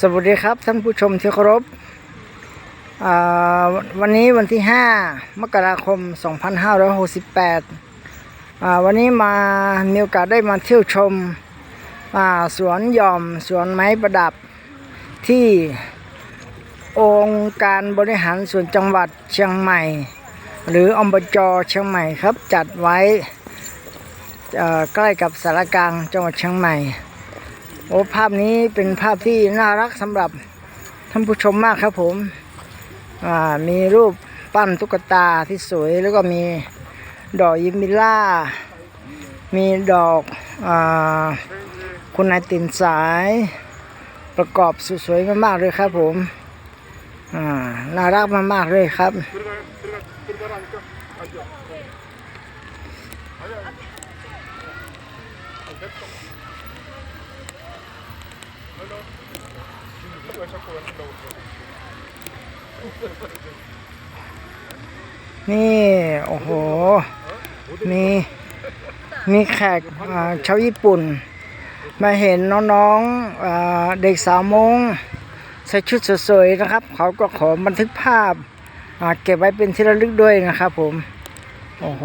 สวัสดีครับท่านผู้ชมที่เคารพวันนี้วันที่ 5 มกราคม 2568อ่าวันนี้มามีโอกาสได้มาเที่ยวชมสวนหย่อมสวนไม้ประดับที่องค์การบริหารส่วนจังหวัดเชียงใหม่ หรืออบจเชียงใหม่ครับจัดไว้ใกล้กับสารกลางจังหวัดเชียงใหม่ โอ้ภาพนี้เป็นภาพที่น่ารักสำหรับท่านผู้ชมมากครับผมมีรูปปั้นตุ๊กตาที่สวยแล้วก็มีดอกยิมบิลล่า มีดอกอคุณนายตินสายประกอบสวยๆมากๆเลยครับผมน่ารักมากๆเลยครับ นี่ โอ้โห มีมีแขกชาวญี่ปุ่น มาเห็นน้องๆเด็กสาวมงใส่ชุดสวยๆนะครับ เขาก็ขอบันทึกภาพเก็บไว้เป็นที่ระลึกด้วยนะครับผม โอ้โห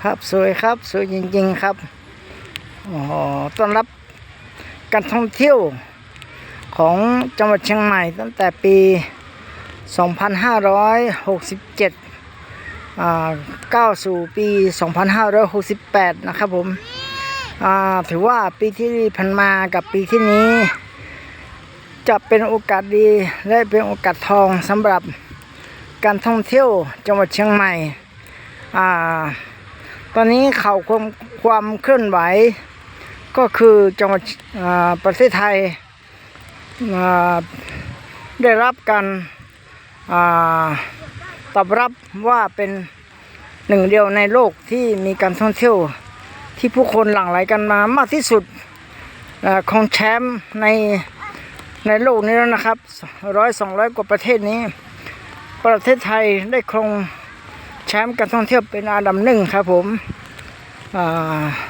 ภาพสวยครับ สวยจริงๆครับอ้โหต้อนรับการท่องเที่ยวของจังหวัดเชียงใหม่ตั้งแต่ปี 2567อ่าก้าวสู่ปี 2568 นะครับผมอ่าถือว่าปีที่ผ่านมากับปีที่นี้ จะเป็นโอกาสดีและเป็นโอกาสทองสำหรับการท่องเที่ยวจังหวัดเชียงใหม่อ่า ตอนนี้ข่าวความความเคลื่อนไหว ก็คือจังหวัดประเทศไทยได้รับการตอบรับว่าเป็นหนึ่งเดียวในโลกที่มีการท่องเที่ยวที่ผู้คนหลั่งไหลกันมามากที่สุดอของแชมป์ในในโลกนี้แล้วนะครับร้อยสองร้อยกว่าประเทศนี้ ประเทศไทยได้ครอง แชมป์การท่องเที่ยวเป็นอันดับหนึ่งครับผมอ่า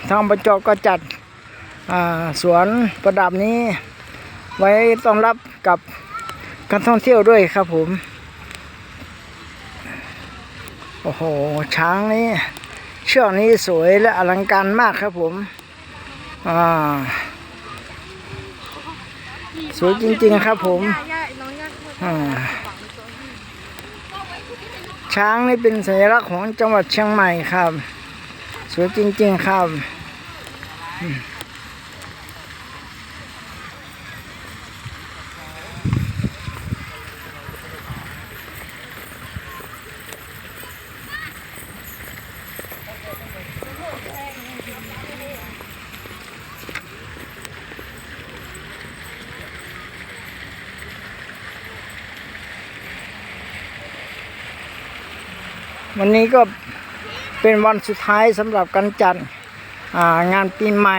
ทางอบจก็จัดสวนประดับนี้ ไว้ต้อนรับกับการท่องเที่ยวด้วยครับผม โอ้โห ช้างนี้ เชือกนี้สวยและอลังการมากครับผม สวยจริงๆครับผม อ่า ช้างนี่เป็นสัญลักษณ์ของจังหวัดเชียงใหม่ครับ สวยจริงๆครับ วันนี้ก็เป็นวันสุดท้ายสำหรับการจัดงานปีใหม่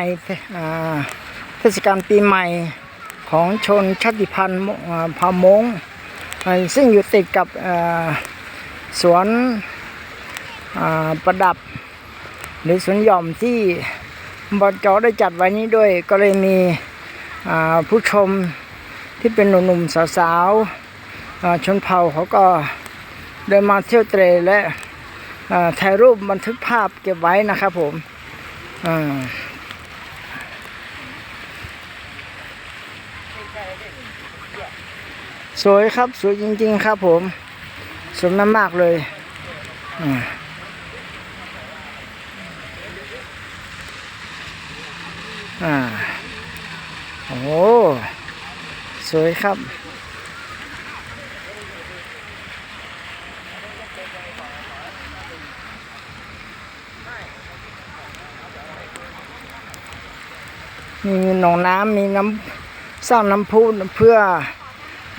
เทศกาลปีใหม่ของชนชาติพันธุ์มอ่ามงซึ่งอยู่ติดกับสวนประดับ หรือสวนหย่อมที่บจได้จัดไว้นี้ด้วยก็เลยมีผู้ชมที่เป็นหนุ่มๆสาวๆชนเผ่าเขาก็ เดินมาเที่ยวเตรและถ่ายรูปบันทึกภาพเก็บไว้นะครับผมสวยครับ สวยจริง ๆ ครับผมสวยมากๆเลยอ่าโอ้สวยครับ มีหนองน้ำมีน้ำสร้างน้ำพุเพื่อ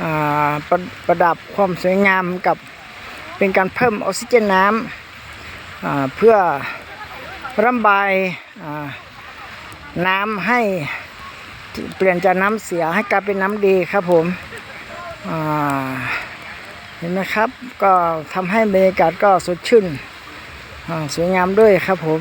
อประประดับความสวยงามกับเป็นการเพิ่มออกซิเจนน้ำอ่าเพื่อระบายน้ำให้เปลี่ยนจากน้ำเสียให้กลายเป็นน้ำดีครับผมเห็นไหมครับก็ทำให้บรรยากาศก็สดชื่นสวยงามด้วยครับผม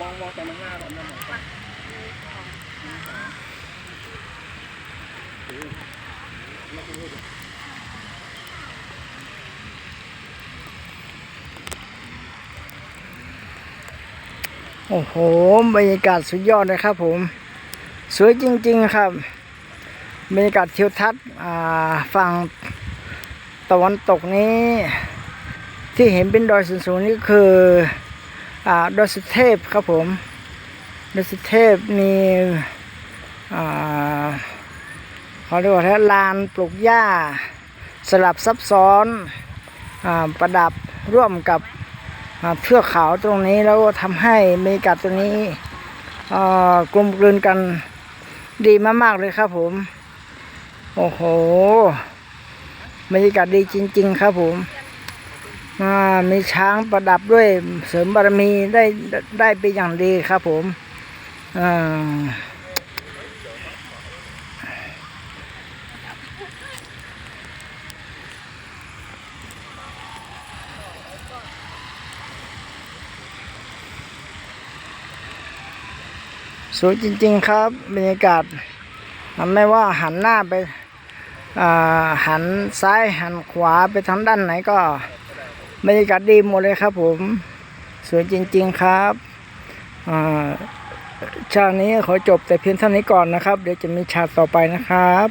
มองมองแต่ข้างหน้าเราไม่ไหวโอ้โห บรรยากาศสุดยอดเลยครับผม สวยจริงๆครับ บรรยากาศทิวทัศน์ฝั่งตะวันตกนี้ ที่เห็นเป็นดอยสูงๆนี่คือ ดอยสุเทพครับผมดอยสุเทพมีเขาเรียกว่าไรลานปลูกหญ้า สลับซับซ้อนอประดับร่วมกับเทือกเขาตรงนี้แล้วก็ทำให้บรรยากาศตรงนี้กลมกลืนกันดีมากๆเลยครับผม โอ้โหบรรยากาศดีจริง ๆ ครับผม มีช้างประดับด้วยเสริมบารมีได้ได้เป็นอย่างดีครับผมสวยจริงๆครับบรรยากาศมันไม่ว่าหันหน้าไปหันซ้ายหันขวาไปทางด้านไหนก็ บรรยากาศดีหมดเลยครับผม สวยจริง ๆครับชาตินี้ขอจบแต่เพียงเท่านี้ก่อนนะครับ เดี๋ยวจะมีชาติต่อไปนะครับ